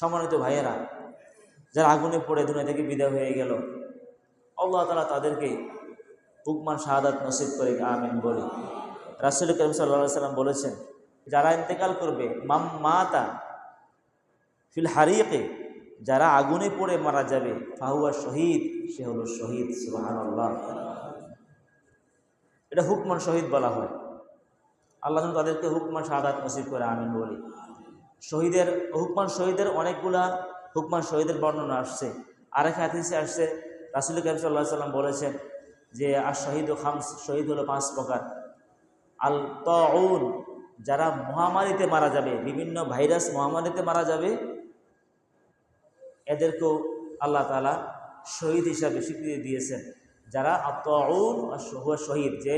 সম্মানিত ভাইয়েরা, যারা আগুনে পড়ে দুনিয়া থেকে বিদায় হয়ে গেল, আল্লাহ তালা তাদেরকে হুকমান শাহাদাত নসিব করে, আমিন বলি। রাসুল করিম সাল্লা সাল্লাম বলেছেন যারা ইন্তেকাল করবে মাম মাতা ফিল হারিয়ে যারা আগুনে পড়ে মারা যাবে, ফাহুয়া শহীদ, সে হলো শহীদ সুবাহান আল্লাহ এটা হুকমান শহীদ বলা হয়। আল্লাহ তাদেরকে হুকমান শাহাদাত নসিব করে, আমিন বলি। শহীদের, হুকমান শহীদের অনেকগুলা হুকমান শহীদের বর্ণনা আসছে। আরেক হাদিসে আসছে, রাসুল করিম সাল্লাহ সাল্লাম বলেছেন যে আর শহীদ ও খামস, শহীদ হলো পাঁচ প্রকার। আল তউন যারা মহামারীতে মারা যাবে, বিভিন্ন ভাইরাস মহামারীতে মারা যাবে, এদেরকেও আল্লাহ তালা শহীদ হিসাবে স্বীকৃতি দিয়েছেন। যারা হুয়া শহীদ, যে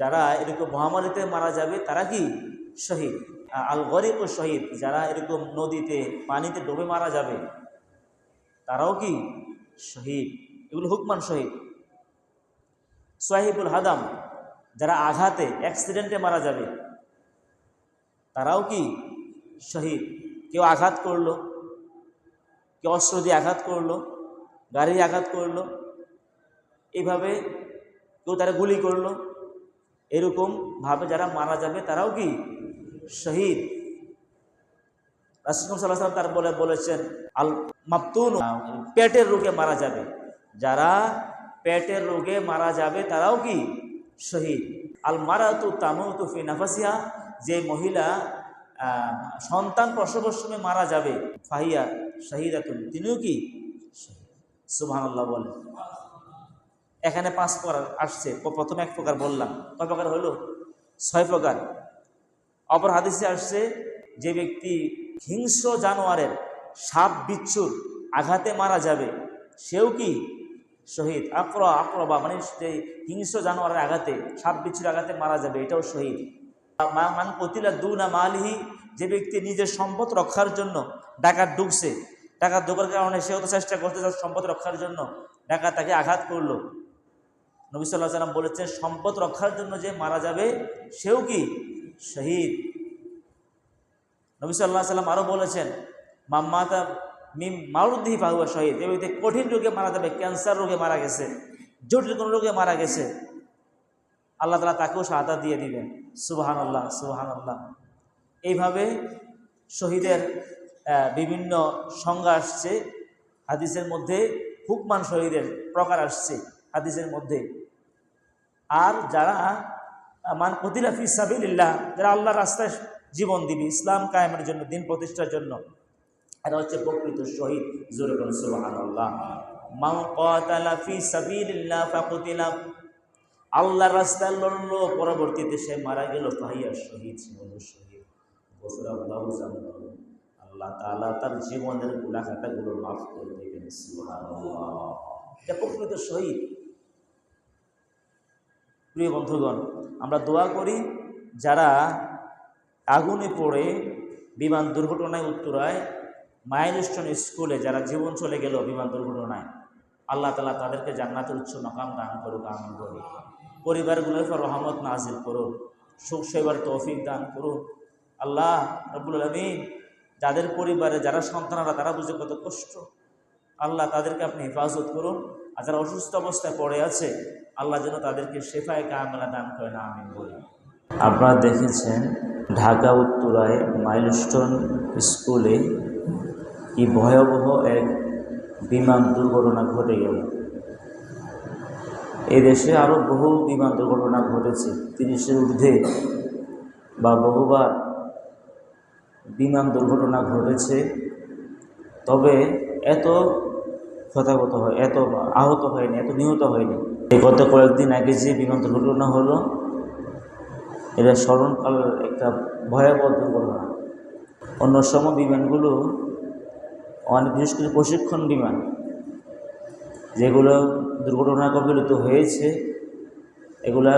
যারা এরকম মহামারীতে মারা যাবে, তারা কি? শহীদ। আল গরিব ও শহীদ, যারা এরকম নদীতে, পানিতে ডুবে মারা যাবে, তারাও কি শহীদ? এগুলো হুকমান শহীদ। সোয়াহিবুল হাদাম, যারা আঘাতে অ্যাক্সিডেন্টে মারা যাবে, তারাও কি শহীদ? কেউ আঘাত করল? কেউ অস্ত্র দিয়ে আঘাত করল? গাড়ি আঘাত করল? এইভাবে কেউ তারা গুলি করল? এরকম ভাবে যারা মারা যাবে, তারাও কি শহীদ। রাসুল সাল্লাহ তার বলে বলেছেন, আল মাপতুন পেটের রোগে মারা যাবে। যারা পেটের রোগে মারা যাবে তারাও কি? শহীদ। আল মারাতু তামুতু ফি নাফাসিয়া যে মহিলা সন্তান প্রসবের সময় মারা যাবে, ফাহিয়া শাহিদাতুন, তিনিও কি? সুবহান আল্লাহ বলেন এখানে পাঁচ প্রকার আসছে। প্রথমে এক প্রকার বললাম। কয় প্রকার হলো? ছয় প্রকার। অপর হাদিসে আসছে, যে ব্যক্তি হিংস্র জানোয়ারের সাপ বিচ্ছুর আঘাতে মারা যাবে, সেও কি শহীদ? আক্র, আক্রবা মানে যে হিংস্র জানোয়ারের আঘাতে, সাপ বিচ্ছুর আঘাতে মারা যাবে, এটাও শহীদ। মান কতিলা দু না মালহি, যে ব্যক্তি নিজের সম্পদ রক্ষার জন্য ডাকাত ঢুকছে, ডাকাত ঢোকার কারণে সেও তো চেষ্টা করতে তার সম্পদ রক্ষার জন্য, ডাকাত তাকে আঘাত করল। নবী সাল্লাহ সাল্লাম বলেছেন, সম্পদ রক্ষার জন্য যে মারা যাবে, সেও কি শহীদ। নবী সাল্লাহ সাল্লাম আরও বলেছেন মাম্মাতা মিম মারুদ্দিহি পাহুয়া শহীদ। এ ব্যক্তি কঠিন রোগে মারা যাবে, ক্যান্সার রোগে মারা গেছে, জটিল কোনো রোগে মারা গেছে। আল্লাহ তালা তাকেও সাহায্য দিয়ে দিবেন। সুবাহান আল্লাহ সুবাহান আল্লাহ এইভাবে শহীদের বিভিন্ন সংজ্ঞা আসছে, হাদিসের মধ্যে হুকমান শহীদের প্রকার আসছে, হাদিসের মধ্যে। আর যারা মান কতিলা ফি সাবিল্লাহ যারা আল্লাহর রাস্তায় জীবন দিবি, ইসলাম কায়েমের জন্য, দিন প্রতিষ্ঠার জন্য, এরা হচ্ছে প্রকৃত শহীদ, জোরে বলুন সুবহানাল্লাহ। মান কাতালা ফি সাবিলিল্লাহ ফাকুতিলা, আল্লাহর রাস্তায় লড়লো, পরবর্তীতে সে মারা গেল ফাহিয়া শহীদ, সে হলো শহীদ। আল্লাহ আল্লাহ তাআলা তার জীবনের গুনাহখাতাগুলো মাফ করে দেবেন, সুবহানাল্লাহ। এটা প্রকৃত শহীদ। প্রিয় বন্ধুগণ, আমরা দোয়া করি যারা আগুনে পড়ে, বিমান দুর্ঘটনায় উত্তরায়, মাইলস্টোন স্কুলে যারা জীবন চলে গেল বিমান দুর্ঘটনায়, আল্লাহ তালা তাদেরকে জান্নাতের উচ্চ মকাম দান করুক, আমিন করি পরিবারগুলোর উপর রহমত নাজিল করুন সুখ সেবার তৌফিক দান করুন আল্লাহ রবুল আলমিন যাদের পরিবারে যারা সন্তানরা, তারা বুঝে কত কষ্ট। আল্লাহ তাদেরকে আপনি হেফাজত করুন। আর যারা অসুস্থ অবস্থায় পড়ে আছে, আল্লাহ যেন তাদেরকে শেফায় কামেলা দান করেন আমি বলি। আপনারা দেখেছেন ঢাকা উত্তরায় মাইলস্টোন স্কুলে কি ভয়াবহ এক বিমান দুর্ঘটনা ঘটে গেল। দেশে আরও বহু বিমান দুর্ঘটনা ঘটেছে। তিরিশের ঊর্ধ্বে বা বহুবার বিমান দুর্ঘটনা ঘটেছে। তবে এত ক্ষতাগত হয়, এত আহত হয়নি, এত নিহত হয়নি। এই গত কয়েকদিন আগে যে বিমান দুর্ঘটনা হলো, এটা স্মরণকালের একটা ভয়াবহ দুর্ঘটনা। অন্য সম বিমানগুলো, অনেক বিশেষ করে প্রশিক্ষণ বিমান, যেগুলো দুর্ঘটনা কবলিত হয়েছে, এগুলা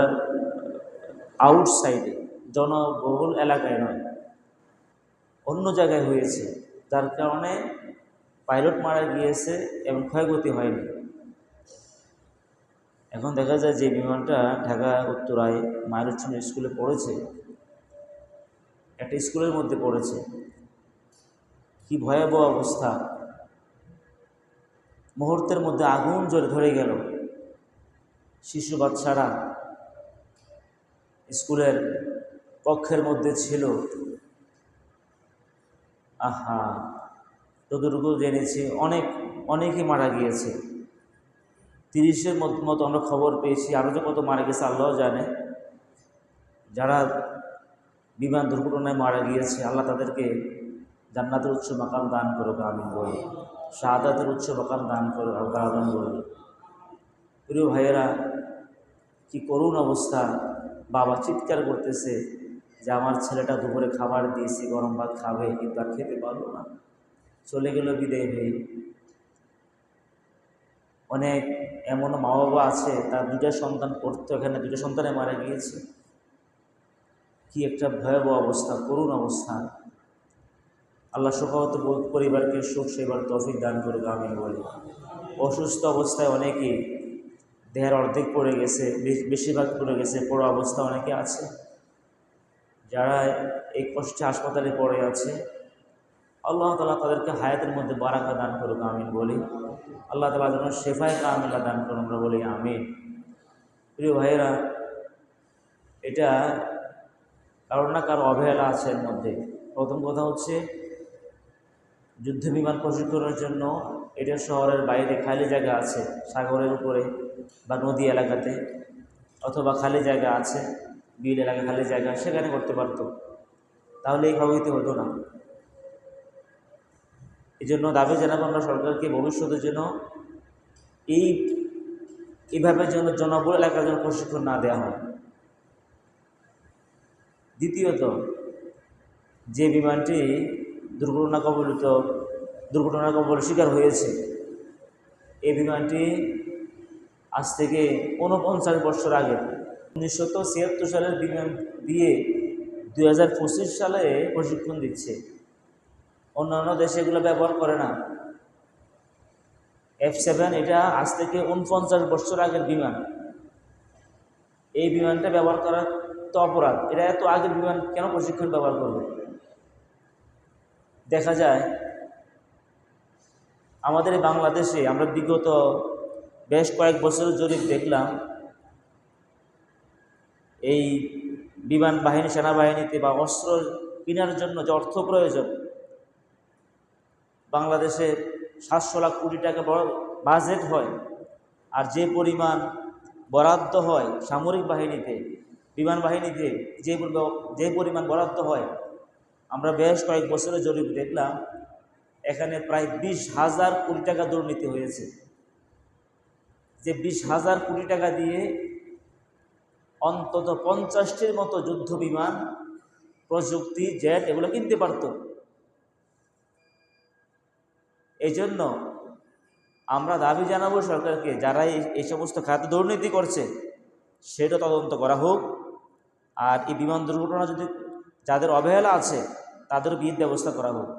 আউটসাইডে জনবহুল এলাকায় নয়, অন্য জায়গায় হয়েছে। যার কারণে পাইলট মারা গিয়েছে এবং ক্ষয়ক্ষতি হয়নি। এখন দেখা যায় যে বিমানটা ঢাকা, উত্তরায় মাইলস্টোন স্কুলে পড়েছে। একটা স্কুলের মধ্যে পড়েছে। কি ভয়াবহ অবস্থা। মুহূর্তের মধ্যে আগুন জ্বলে ধরে গেল। শিশু বাচ্চারা স্কুলের কক্ষের মধ্যে ছিল। আহা! যতটুকু জেনেছি, অনেক, অনেকেই মারা গিয়েছে। তিরিশের মতো আমরা খবর পেয়েছি, আরও যে কত মারা গেছে আল্লাহ জানে। যারা বিমান দুর্ঘটনায় মারা গিয়েছে, আল্লাহ তাদেরকে জান্নাতের উচ্চ মাকাম দান করুক আমি বলি। শাহাদাতের উচ্চ মাকাম দান করুক, আল্লাহ বলি। প্রিয় ভাইয়েরা, কি করুণ অবস্থা। বাবা চিৎকার করতেছে যে, আমার ছেলেটা দুপুরে খাবার দিয়েছি, গরম ভাত খাবে, কিন্তু আর খেতে পারল না। চলে গেল বিদায় হয়ে। অনেক এমন মা বাবা আছে, তার দুটা সন্তান পড়তো এখানে দুটো সন্তানে মারা গিয়েছে। কি একটা ভয়াবহ অবস্থা, করুণ অবস্থা। আল্লাহ সুখাহত পরিবারকে সুখ, সেবার তফিক দান করুক আমি বলি। অসুস্থ অবস্থায় অনেকে দেহের অর্ধেক পড়ে গেছে বেশিরভাগ পড়ে গেছে, পড়া অবস্থা অনেকে আছে। যারা এই কষ্টে হাসপাতালে পড়ে আছে আল্লাহ তালা তাদেরকে হায়াতের মধ্যে বারাকা দান করুক, আমিন বলি। আল্লাহ তালা যেন শেফায় কামিল্লা দান করুন, আমরা বলি আমিন। প্রিয় ভাইয়েরা, এটা কারোর না কারও অবহেলা আছে এর মধ্যে। প্রথম কথা হচ্ছে যুদ্ধ বিমান প্রশিক্ষণের জন্য এটা শহরের বাইরে খালি জায়গা আছে, সাগরের উপরে বা নদী এলাকাতে, অথবা খালি জায়গা আছে, বিল এলাকা খালি জায়গা, সেখানে করতে পারতো। তাহলে এই ক্ষয়ক্ষতি হতো না। এই জন্য দাবি জানাব আমরা সরকারকে ভবিষ্যতের জন্য এই এইভাবে যেন জনবল এলাকার জন্য প্রশিক্ষণ না দেওয়া হয় দ্বিতীয়ত, যে বিমানটি দুর্ঘটনা কবলিত, দুর্ঘটনা কবল শিকার হয়েছে, এই বিমানটি আজ থেকে ঊনপঞ্চাশ বছর আগে, উনিশশো ছিয়াত্তর সালের বিমান দিয়ে দু হাজার পঁচিশ সালে প্রশিক্ষণ দিচ্ছে। অন্যান্য দেশে এগুলো ব্যবহার করে না। এফ সেভেন এটা আজ থেকে উনপঞ্চাশ বছর আগের বিমান। এই বিমানটা ব্যবহার করা তো অপরাধ। এটা এত আগের বিমান কেন প্রশিক্ষণ ব্যবহার করবে? দেখা যায়, আমাদের বাংলাদেশে আমরা বিগত বেশ কয়েক বছর জরিপ দেখলাম, এই বিমান বাহিনী, সেনাবাহিনীতে বা অস্ত্র কেনার জন্য যে অর্থ প্রয়োজন বাংলাদেশে সাতশো লাখ কোটি টাকা বাজেট হয় আর যে পরিমাণ বরাদ্দ হয় সামরিক বাহিনীতে, বিমান বাহিনীতে, যে যে পরিমাণ বরাদ্দ হয়, আমরা বেশ কয়েক বছরের জরিপ দেখলাম, এখানে প্রায় বিশ হাজার কোটি টাকা দুর্নীতি হয়েছে। যে বিশ হাজার কোটি টাকা দিয়ে অন্তত পঞ্চাশটির মতো যুদ্ধ বিমান প্রযুক্তি, জেট, এগুলো কিনতে পারত। এই জন্য আমরা দাবি জানাব সরকারকে যারা এই সমস্ত খাতে দুর্নীতি করছে, সেটা তদন্ত করা হোক। আর এই বিমান দুর্ঘটনা যদি যাদের অবহেলা আছে, তাদের বিদ ব্যবস্থা করা হোক।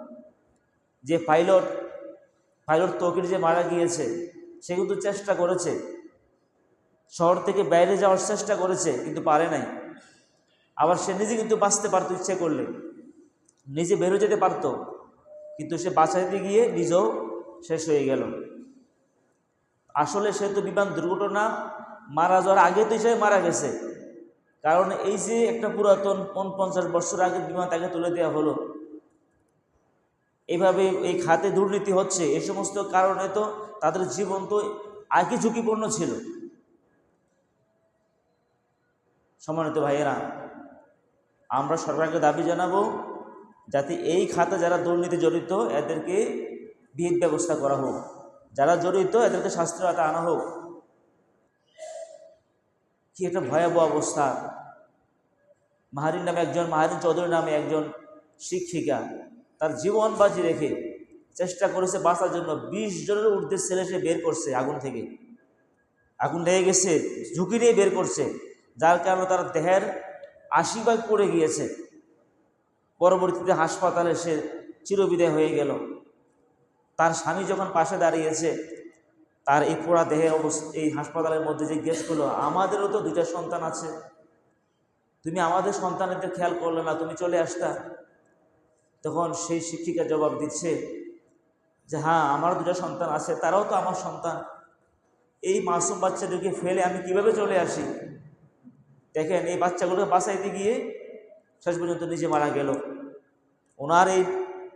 যে পাইলট পাইলট তকির যে মারা গিয়েছে, সে কিন্তু চেষ্টা করেছে। শহর থেকে বাইরে যাওয়ার চেষ্টা করেছে, কিন্তু পারে নাই। আবার সে নিজে কিন্তু বাঁচতে পারতো ইচ্ছে করলে। নিজে বেরো যেতে পারত। কিন্তু সে বাঁচাইতে গিয়ে নিজেও শেষ হয়ে গেল। আসলে সে তো বিমান দুর্ঘটনা, মারা যাওয়ার আগে তো হিসেবে মারা গেছে। কারণ এই যে একটা পুরাতন পন পঞ্চাশ বছর আগে বিমান তাকে তুলে দেওয়া হলো। এইভাবে এই খাতে দুর্নীতি হচ্ছে এই সমস্ত কারণে তো তাদের জীবন তো আগে ঝুঁকিপূর্ণ ছিল। সম্মানিত ভাইয়েরা, আমরা সরকারকে দাবি জানাব যাতে এই খাতে যারা দুর্নীতি জড়িত, এদেরকে বিহিত ব্যবস্থা করা হোক। যারা জড়িত, এদেরকে শাস্ত্র হাতে আনা হোক। কি একটা ভয়াবহ অবস্থা। মাহারিন নামে একজন, মাহারিন চৌধুরী নামে একজন শিক্ষিকা, তার জীবন বাজি রেখে চেষ্টা করেছে বাঁচার জন্য। বিশ জনের ঊর্ধ্বে ছেলে সে বের করছে আগুন থেকে। আগুন লেগে গেছে, ঝুঁকি নিয়ে বের করছে। যার কারণে তার দেহের আশি ভাগ পড়ে গিয়েছে। পরবর্তীতে হাসপাতালে সে চিরবিদায় হয়ে গেল। তার স্বামী যখন পাশে দাঁড়িয়েছে, তার এই পোড়া দেহের অবস্থা, এই হাসপাতালের মধ্যে জিজ্ঞেস করল আমাদেরও তো দুইটা সন্তান আছে। তুমি আমাদের সন্তানের খেয়াল করলে না, তুমি চলে আসতা। তখন সেই শিক্ষিকা জবাব দিচ্ছে যে হ্যাঁ আমার দুটো সন্তান আছে, তারাও তো আমার সন্তান। এই মাসুম বাচ্চাদেরকে ফেলে আমি কীভাবে চলে আসি? দেখেন, এই বাচ্চাগুলোকে বাঁচাইতে গিয়ে শেষ পর্যন্ত নিজে মারা গেল। ওনার এই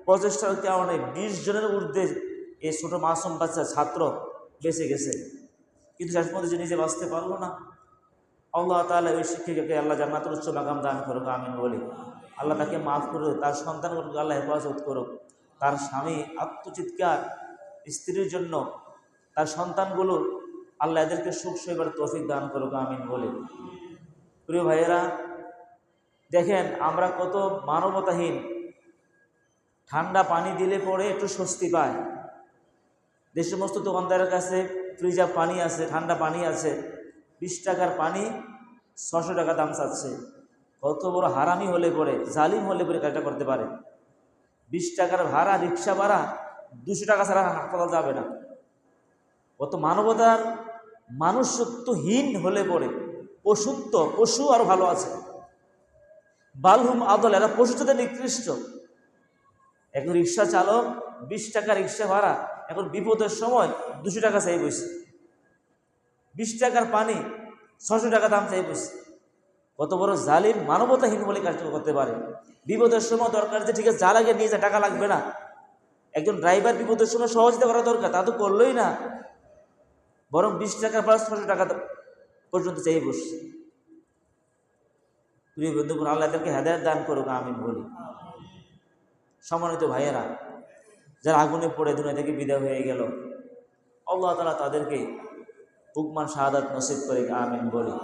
প্রচেষ্টার কারণে বিশ জনের ঊর্ধ্বে এই ছোটো মাসুম বাচ্চা ছাত্র বেঁচে গেছে। কিন্তু শেষ পর্যন্ত নিজে বাঁচতে পারল না। আল্লাহ তাহলে ওই শিক্ষিকাকে আল্লাহ জান্নাতুল উচ্চ মাকাম দান করুক, আমিন বলি। আল্লাহ তাকে মাফ করুক, তার সন্তানগুলোকে আল্লাহ হেফাজত করুক। তার স্বামী আত্মচিৎকার স্ত্রীর জন্য তার সন্তানগুলো আল্লাহ এদেরকে সুখ সইবার তৌফিক দান করুক, আমিন বলে। প্রিয় ভাইয়েরা, দেখেন আমরা কত মানবতাহীন ঠান্ডা পানি দিলে পরে একটু স্বস্তি পায়। যে সমস্ত দোকানদারের কাছে ফ্রিজার পানি আছে, ঠান্ডা পানি আছে, বিশ টাকার পানি ছশো টাকা দাম চাচ্ছে। কত বড় হারামি হলে পরে, জালিম হলে পরে কাজটা করতে পারে। বিশ টাকার ভাড়া, রিক্সা ভাড়া, দুশো টাকা ছাড়া হাসপাতাল যাবে না। কত মানবতার মানুষত্বহীন হলে পরে, পশুত্ব, পশু আরও ভালো আছে। বালহুম আদল, এরা পশু সাথে নিকৃষ্ট। এখন রিক্সা চালক বিশ টাকা রিক্সা ভাড়া। এখন বিপদের সময় দুশো টাকা চাই বসে বিশ টাকার পানি ছশো টাকা দাম চাই বসে কত বড় জালিম মানবতাহীন বলে কাজ করতে পারে। বিপদের সময় দরকার যে ঠিক আছে, যা লাগে নিয়ে যা, টাকা লাগবে না। একজন ড্রাইভার বিপদের সময় সহযোগিতা করা দরকার, তা তো করলোই না। বরং বিশ টাকার প্লাস ছশো টাকা পর্যন্ত চাই বসছে প্রিয় বন্ধুগুণ, আল্লাহ তাদেরকে হেদায়ত দান করুক আমি বলি। সম্মানিত ভাইয়েরা, যারা আগুনে পড়ে দুনিয়া থেকে বিদায় হয়ে গেল, আল্লাহ তালা তাদেরকে হুকমান শাহাদাত নসিব করে, আমিন বলি।